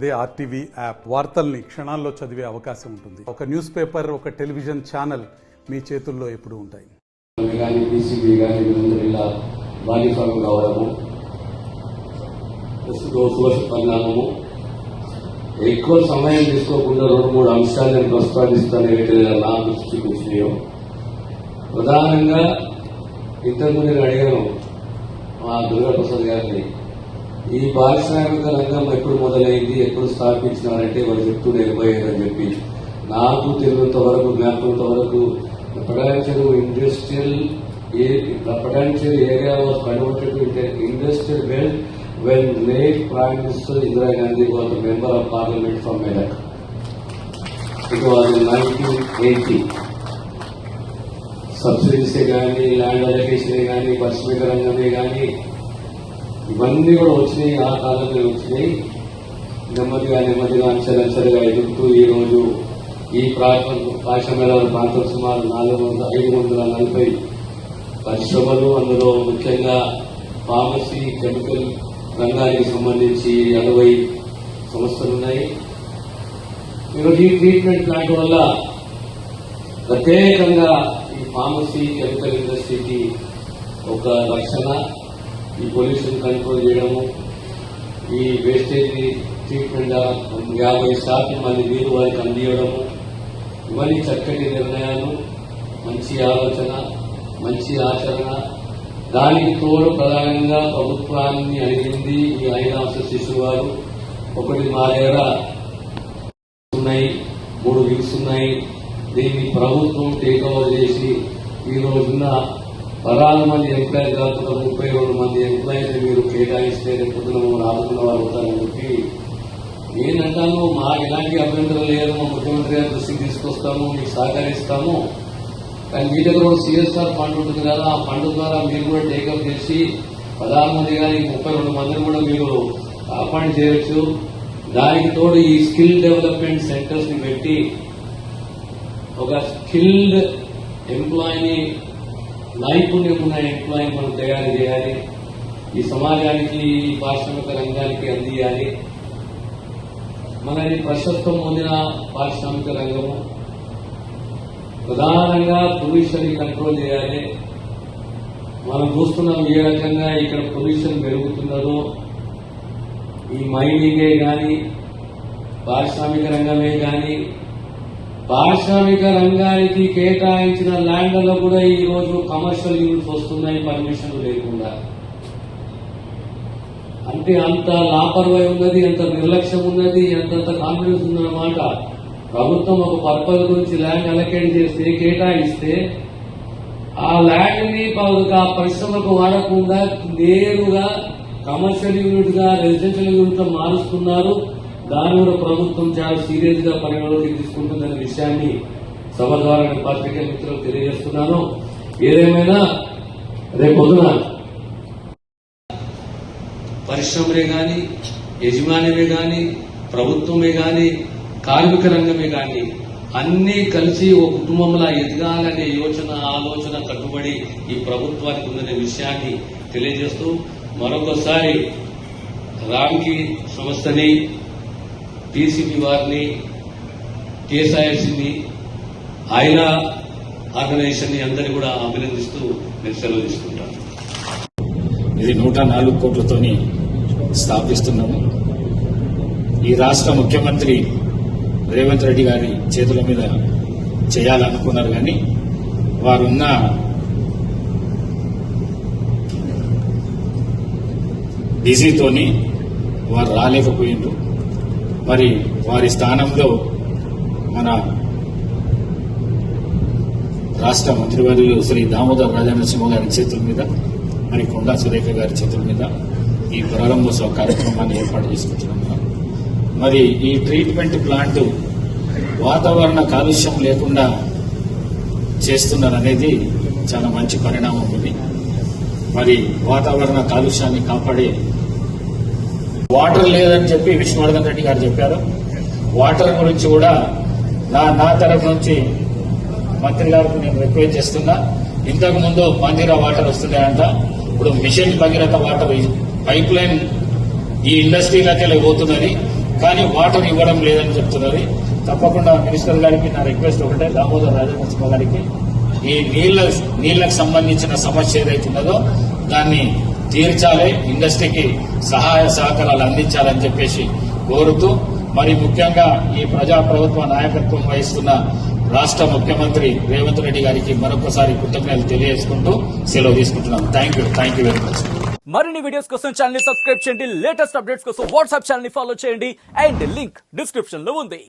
అదే RTV app వార్తల్ని క్షణాల్లో చదివే అవకాశం ఉంటుంది. ఒక న్యూస్ పేపర్ ఒక టెలివిజన్ ఛానల్ మీ చేతుల్లో ఎప్పుడు ఉంటాయి. కానీ బీసీబీ కానీ ఎక్కువ సమయం తీసుకోకుండా రెండు మూడు అంశాలు నేను ప్రస్తావిస్తాను నా దృష్టికి వచ్చినాయో. ప్రధానంగా ఇంతకుముందు నేను అడిగాను మా దుర్గాప్రసాద్ గారిని ఈ పారిశ్రామిక రంగం ఎప్పుడు మొదలైంది ఎప్పుడు స్థాపించినారంటే వాళ్ళు చెప్తూ ఎనభై ఐదు అని చెప్పి. నాకు తెలిసినంత వరకు జ్ఞాపకంత వరకు potential industrial a potential area was converted to industrial wealth when late prime minister Indira Gandhi was member of parliament from Medak it was nineteen eighty సబ్సిడీసే కానీ ల్యాండ్ అలొకేషనే కానీ పారిశ్రామిక రంగమే కానీ ఇవన్నీ కూడా వచ్చినాయి ఆ కాలంలో వచ్చినాయి. నెమ్మదిగా నెమ్మదిగా అంచెలంచెలుగా ఎదుగుతూ ఈ రోజు ఈ ప్రాంతం పాఠశాల ప్రాంతం సుమారు నాలుగు వందల ఐదు వందల నలభై పరిశ్రమలు అందులో ముఖ్యంగా ఫార్మసీ కెమికల్ రంగానికి సంబంధించి అరవై సంస్థలు ఉన్నాయి. ఈరోజు ఈ ట్రీట్మెంట్ ప్లాంట్ వల్ల ప్రత్యేకంగా ఈ ఫార్మసీ కెమికల్ ఇండస్ట్రీకి ఒక రక్షణ ఈ పొల్యూషన్ కంట్రోల్ చేయడము ఈ వేస్టేజ్ ట్రీట్మెంట్ యాభై శాతం మంది నీరు వారికి అందియడము ఇవన్నీ చక్కటి నిర్ణయాలు మంచి ఆలోచన మంచి ఆచరణ. దానికి తోడు ప్రధానంగా ప్రభుత్వాన్ని అడిగింది ఈ ఐనాంశ శిశువు గారు ఒకటి మా దగ్గర ఉన్నాయి మూడు వీక్స్ ఉన్నాయి. దీన్ని ప్రభుత్వం టేక్ ఓవర్ చేసి ఈ రోజున పదహారు మంది ఎంప్లాయీ కాకుండా ముప్పై రెండు మంది ఎంప్లాయీస్ మీరు కేటాయిస్తే రేపొద్దున మమ్మల్ని ఆదుకున్న వాళ్ళు అవుతారని చెప్పి నేనంటాను మా ఎలాంటి అభ్యంతరం లేదు మా ముఖ్యమంత్రి గారి దృష్టికి తీసుకొస్తాము మీకు సహకరిస్తాము. కానీ మీ దగ్గర కూడా సిఎస్ఆర్ ఫండ్ ఉంటుంది కదా ఆ ఫండ్ ద్వారా మీరు కూడా టేకప్ చేసి పదహారు మంది కానీ ముప్పై రెండు మందిని కూడా మీరు అపాయింట్ చేయవచ్చు. దానికి తోడు ఈ స్కిల్ డెవలప్మెంట్ సెంటర్స్ని పెట్టి ఒక స్కిల్డ్ ఎంప్లాయీని నైపుణ్యం ఉన్న ఎంప్లాయీని మనం తయారు చేయాలి. ఈ సమాజానికి ఈ పారిశ్రామిక రంగానికి అందియాలి. మనది ప్రశస్తం పొందిన పారిశ్రామిక రంగము. ప్రధానంగా పొల్యూషన్ కంట్రోల్ చేయాలి. మనం చూస్తున్నాం ఏ రకంగా ఇక్కడ పొల్యూషన్ పెరుగుతున్నదో. ఈ మైనింగే కానీ పారిశ్రామిక రంగమే కానీ పారిశ్రామిక రంగానికి కేటాయించిన ల్యాండ్లలో కూడా ఈ రోజు కమర్షియల్ యూనిట్స్ వస్తున్నాయి పర్మిషన్ లేకుండా. అంటే అంత లాపర్వాయి ఉన్నది అంత నిర్లక్ష్యం ఉన్నది అంతంత కాన్ఫిడెన్స్ ఉందన్నమాట ప్రభుత్వం ఒక పర్పస్ గురించి ల్యాండ్ అలకేట్ చేస్తే కేటాయిస్తే ఆ ల్యాండ్ని ఆ పరిశ్రమకు వాడకుండా నేరుగా కమర్షియల్ యూనిట్గా రెసిడెన్షియల్ యూనిట్గా మారుస్తున్నారు. దాన్ని కూడా ప్రభుత్వం చాలా సీరియస్గా పరిగణలోకి తీసుకుంటుందనే విషయాన్ని సభ ద్వారా నేను పాత్రికేయ మిత్రులకు తెలియజేస్తున్నాను. ఏదేమైనా రేపొద్దున పరిశ్రమలే కానీ యజమానివే కానీ ప్రభుత్వమే కానీ కార్మిక రంగమే కానీ అన్నీ కలిసి ఓ కుటుంబంలా ఎదగాలనే యోచన ఆలోచన కట్టుబడి ఈ ప్రభుత్వానికి ఉందనే విషయాన్ని తెలియజేస్తూ మరొకసారి రామ్కి సంస్థని టీసీబీ వారిని కేఎస్ఐఎస్సిని ఐలా ఆర్గనైజేషన్ని అందరినీ కూడా అభినందిస్తూ నేను సెలవు తీసుకుంటాను. ఇది నూట నాలుగు కోట్లతోని స్థాపిస్తున్నాము. ఈ రాష్ట్ర ముఖ్యమంత్రి రేవంత్ రెడ్డి గారి చేతుల మీద చేయాలనుకున్నారు కానీ వారున్న బిజీతోని వారు రాలేకపోయిండ్రు. మరి వారి స్థానంలో మన రాష్ట్ర మంత్రివర్యులు శ్రీ దామోదర్ రాజనరసింహ గారి చేతుల మీద మరి కొండా సురేఖ గారి చేతుల మీద ఈ ప్రారంభోత్సవ కార్యక్రమాన్ని ఏర్పాటు చేసుకుంటున్నాం మరి ఈ ట్రీట్మెంట్ ప్లాంట్ వాతావరణ కాలుష్యం లేకుండా చేస్తున్నారనేది చాలా మంచి పరిణామం ఉంది. మరి వాతావరణ కాలుష్యాన్ని కాపాడే వాటర్ లేదని చెప్పి విష్ణువర్ధన్ రెడ్డి గారు చెప్పారు. వాటర్ గురించి కూడా నా నా తరఫు నుంచి మంత్రి గారికి నేను రిక్వెస్ట్ చేస్తున్నా. ఇంతకు ముందు మందిరా వాటర్ వస్తున్నాయంట. ఇప్పుడు mission Bhagiratha water pipeline ఈ ఇండస్ట్రీలకెళ్ళి పోతున్నది. కానీ వాటర్ ఇవ్వడం లేదని చెప్తున్నది. తప్పకుండా మినిస్టర్ గారికి నా రిక్వెస్ట్ ఒకటే దామోదర్ రాజనరసింహ గారికి. ఈ నీళ్ళ నీళ్ళకు సంబంధించిన సమస్య ఏదైతున్నదో దాన్ని తీర్చాలి. ఇండస్ట్రీకి సహాయ సహకారాలు అందించాలని చెప్పేసి కోరుతూ మరి ముఖ్యంగా ఈ ప్రజా ప్రభుత్వ నాయకత్వం వహిస్తున్న రాష్ట్ర ముఖ్యమంత్రి రేవంత్ రెడ్డి గారికి మరొకసారి కృతజ్ఞతలు తెలియజేసుకుంటూ సెలవు తీసుకుంటున్నాం. Thank you thank you very much మరిన్ని వీడియోస్ కోసం ఛానల్ సబ్స్క్రైబ్ చేయండి. లేటెస్ట్ అప్డేట్స్ కోసం వాట్సాప్ ఛానల్ ఫాలో చేయండి. అండ్ లింక్ డిస్క్రిప్షన్లో ఉంది.